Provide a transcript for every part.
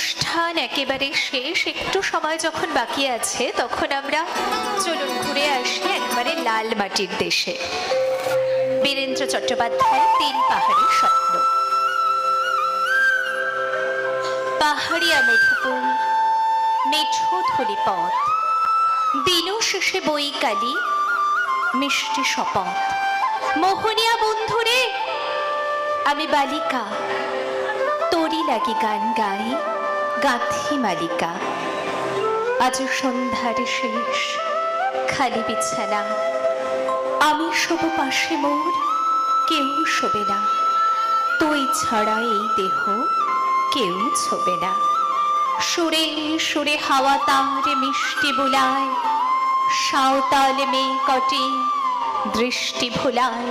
অনুষ্ঠান একেবারে শেষ। একটু সময় যখন বাকি আছে, তখন আমরা চলুন ঘুরে আসি একবারে লাল মাটির দেশে। বীরেন্দ্র চট্টোপাধ্যায়, তিন পাহাড়ের স্বপ্ন। পাহাড়িয়া মধুপুর মেঠো ধরি পথ দিনু শেষে বই কালি মিষ্টি শপথ। মোহনিয়া বন্ধুরে, আমি বালিকা, তোরি লাগি গান গাই। গাথি মালিকা, আজ সন্ধ্যার শেষ, খালি বিছানা। আমি শোব পাশে মোর, কেউ শোবে না। তুই ছাড়া এই দেহ কেউ ছোবে না। সুরে সুরে হাওয়া তারে মিষ্টি বুলায় সাঁওতাল মেয়ে কটে দৃষ্টি ভুলায়।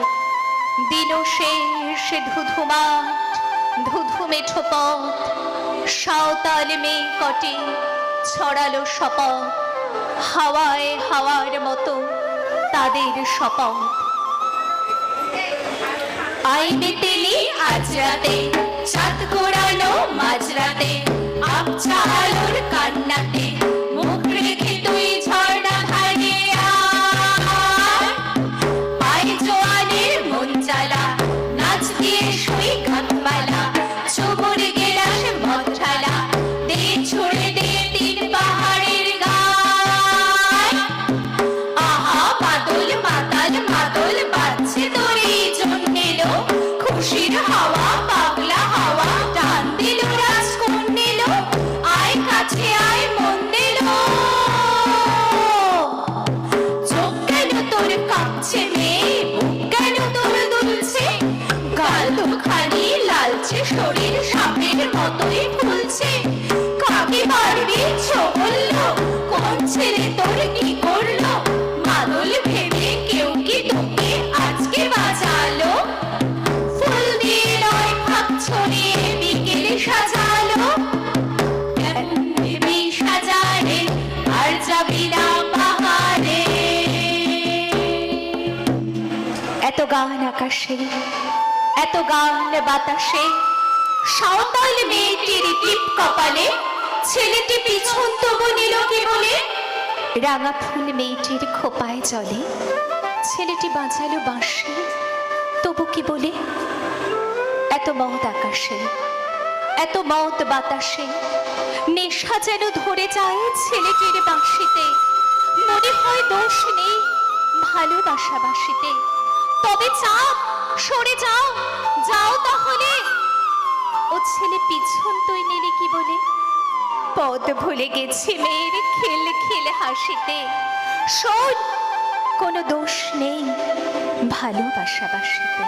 দিন শেষ ধুধুমাট, ধুধু মেঠো পথ সাঁওতাল মেয়ে কটি ছড়ালো শপথ। হাওয়ায় হাওয়ার মতো তাদের শপথ। আইবে তেলি আজ রাতে চাঁদ কোড়ানো মাঝরাতে, আবছা আলোর কান্নাতে, মুখ রেখে তুই লালচে শরীর সাপের মতোই ফুলছে। কাকে পারবি বলল কোন ছেলে তোর কি করল? মাদল ভেবে কেউ কি তোকে আজকে বাজালো? ফুল দিয়ে নয় ফাঁক ছড়িয়ে বিকেলে সাজালো। সাজালে আর যাবি না পাহাড়ে? এত গান আকাশে। এত গান বাতাসে। সাঁওতাল মেয়েটির টিপ কপালে, ছেলেটি পিছন তবু নিল কি বলে? রাঙা ফুল মেয়েটির খোপায় জলে, ছেলেটি বাজালো বাঁশি, তবু কি বলে? এত মত আকাশে, এত মত বাতাসে, নেশা যেন ধরে যায় ছেলেটির বাঁশিতে। মনে হয় দোষ নেই ভালোবাসা বাসিতে তবে চাপ সরে যাও যাও তাহলে। ও ছেলে পিছন তুই নিলে কি বলে? পদ ভুলে গেছে মেয়ের খেল খেলে হাসিতে। শোন, কোনো দোষ নেই ভালোবাসা বাসিতে।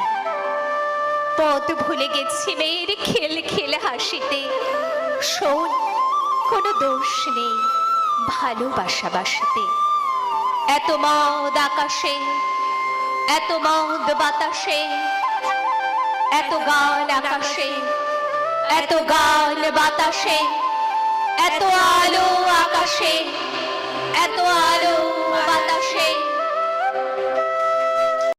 পদ ভুলে গেছি মেয়ের খেল খেলে হাসিতে। শোন, কোনো দোষ নেই ভালোবাসা বাসিতে। এত মদ আকাশে এত মদ বাতাসে, এত গান আকাশে, এত গান বাতাসে, এত আলো আকাশে, এত আলো বাতাসে।